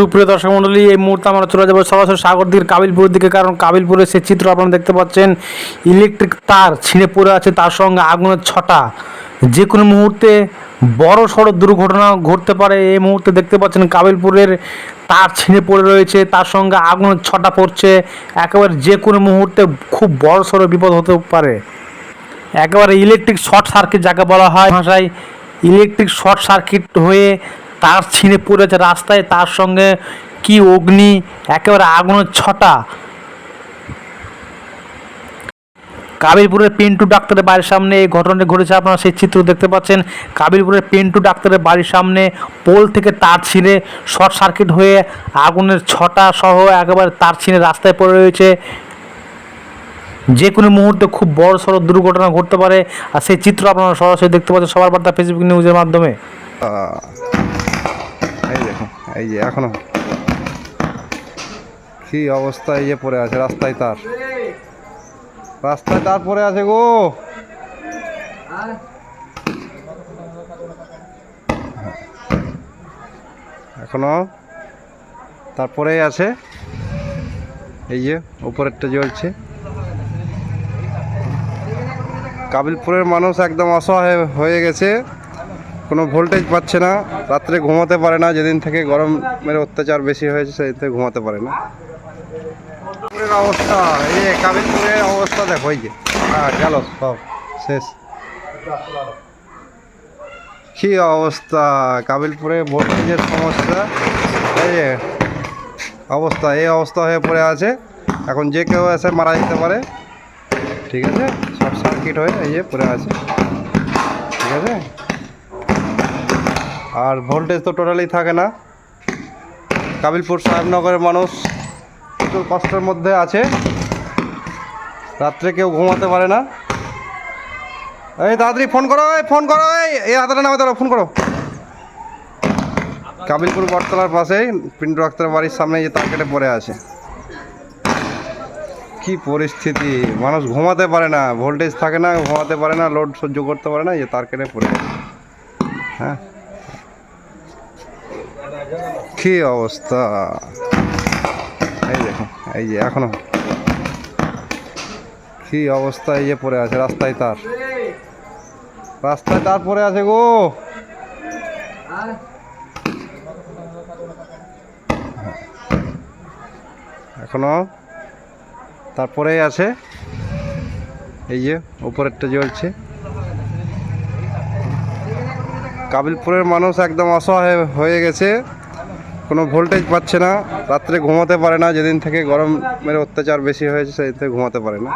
সুপ্রিয় দর্শক মণ্ডলী, এই মুহূর্তে আমরা চলে যাব সরাসরি সাগরদিঘির কাবিলপুরের দিকে, কারণ কাবিলপুরের সে চিত্র আপনারা দেখতে পাচ্ছেন, ইলেকট্রিক তার ছিঁড়ে পড়ে আছে, তার সঙ্গে আগুনের ছটা। যে কোনো মুহূর্তে বড় সড়ো দুর্ঘটনা ঘটতে পারে, এই মুহূর্তে দেখতে পাচ্ছেন কাবিলপুরের তার ছিঁড়ে পড়ে রয়েছে, তার সঙ্গে আগুনের ছটা পড়ছে। একেবারে যে কোনো মুহূর্তে খুব বড় সড়ো বিপদ হতে পারে। একেবারে ইলেকট্রিক শর্ট সার্কিট যাকে বলা হয় ভাষায় ইলেকট্রিক শর্ট সার্কিট হয়ে তার ছিঁড়ে পড়েছে রাস্তায়, তার সঙ্গে কি অগ্নি, একেবারে আগুনের ছটা। কাবিরপুরের পেন্টু ডাক্তারের বাড়ির সামনে এই ঘটনাটি ঘটেছে, আপনারা সেই চিত্র দেখতে পাচ্ছেন। কাবিরপুরের পেন্টু ডাক্তারের বাড়ির সামনে পোল থেকে তার ছিঁড়ে শর্ট সার্কিট হয়ে আগুনের ছটা সহ একেবারে তার ছিঁড়ে রাস্তায় পড়ে রয়েছে। যে কোনো মুহূর্তে খুব বড় সড়ো দুর্ঘটনা ঘটতে পারে। আর সেই চিত্র আপনারা সরাসরি দেখতে পাচ্ছেন সবার বার্তা ফেসবুক নিউজের মাধ্যমে। এই যে এখনও। কি অবস্থা এই যে পড়ে আছে, রাস্তায় তার। রাস্তায় তার পড়ে আছে গো। এখনও তারপরেই আছে। এই যে উপরেরটা জ্বলছে। কাবিলপুরের মানুষ একদম অসহায় হয়ে গেছে। কোনো ভোল্টেজ পাচ্ছে না, রাত্রে ঘুমাতে পারে না, যেদিন থেকে গরমের অত্যাচার বেশি হয়েছে সেদিন থেকে ঘুমাতে পারে না। অবস্থা, এই যে অবস্থা দেখো, এই যে হ্যাঁ গেল সব, শেষ। কি অবস্থা কাবিলপুরে ভোল্টেজের সমস্যা? এই যে, অবস্থা, এই অবস্থা হয়ে পড়ে আছে। এখন যে কেউ এসে মারা যেতে পারে, ঠিক আছে? শর্ট সার্কিট হয়ে এই যে পড়ে আছে। ঠিক আছে? আর ভোল্টেজ তো টোটালি থাকে না। কাবিলপুর সাহেবনগরের মানুষ প্রচুর কষ্টের মধ্যে আছে। রাত্রে কেউ ঘুমাতে পারে না। এই তাড়াতাড়ি ফোন করো, এই ফোন করো, এই এই হাতাটা নামে ধরো ফোন করো। কাবিলপুর বটতলার পাশেই পিন্টু ডাক্তারের বাড়ির সামনে যে তার কেটে পড়ে আছে। কি পরিস্থিতি? মানুষ ঘুমাতে পারে না ভোল্টেজ থাকে না, ঘুমাতে পারে না লোড সহ্য করতে পারে না যে তার কেটে পড়ে হ্যাঁ? কি অবস্থা? এই দেখুন এই যে এখনও। কি অবস্থা এই যে পড়ে আছে, রাস্তায় তার। রাস্তায় তার পড়ে আছে গো। এখনও তারপরেই আছে। এই যে উপরেরটা জ্বলছে। কাবিলপুরের মানুষ একদম অসহায় হয়ে গেছে। কোনো ভোল্টেজ পাচ্ছে না। রাত্রে ঘুমাতে পারে না। যেদিন থেকে গরমের অত্যাচার বেশি হয়েছে, সেদিন থেকে ঘুমাতে পারে না।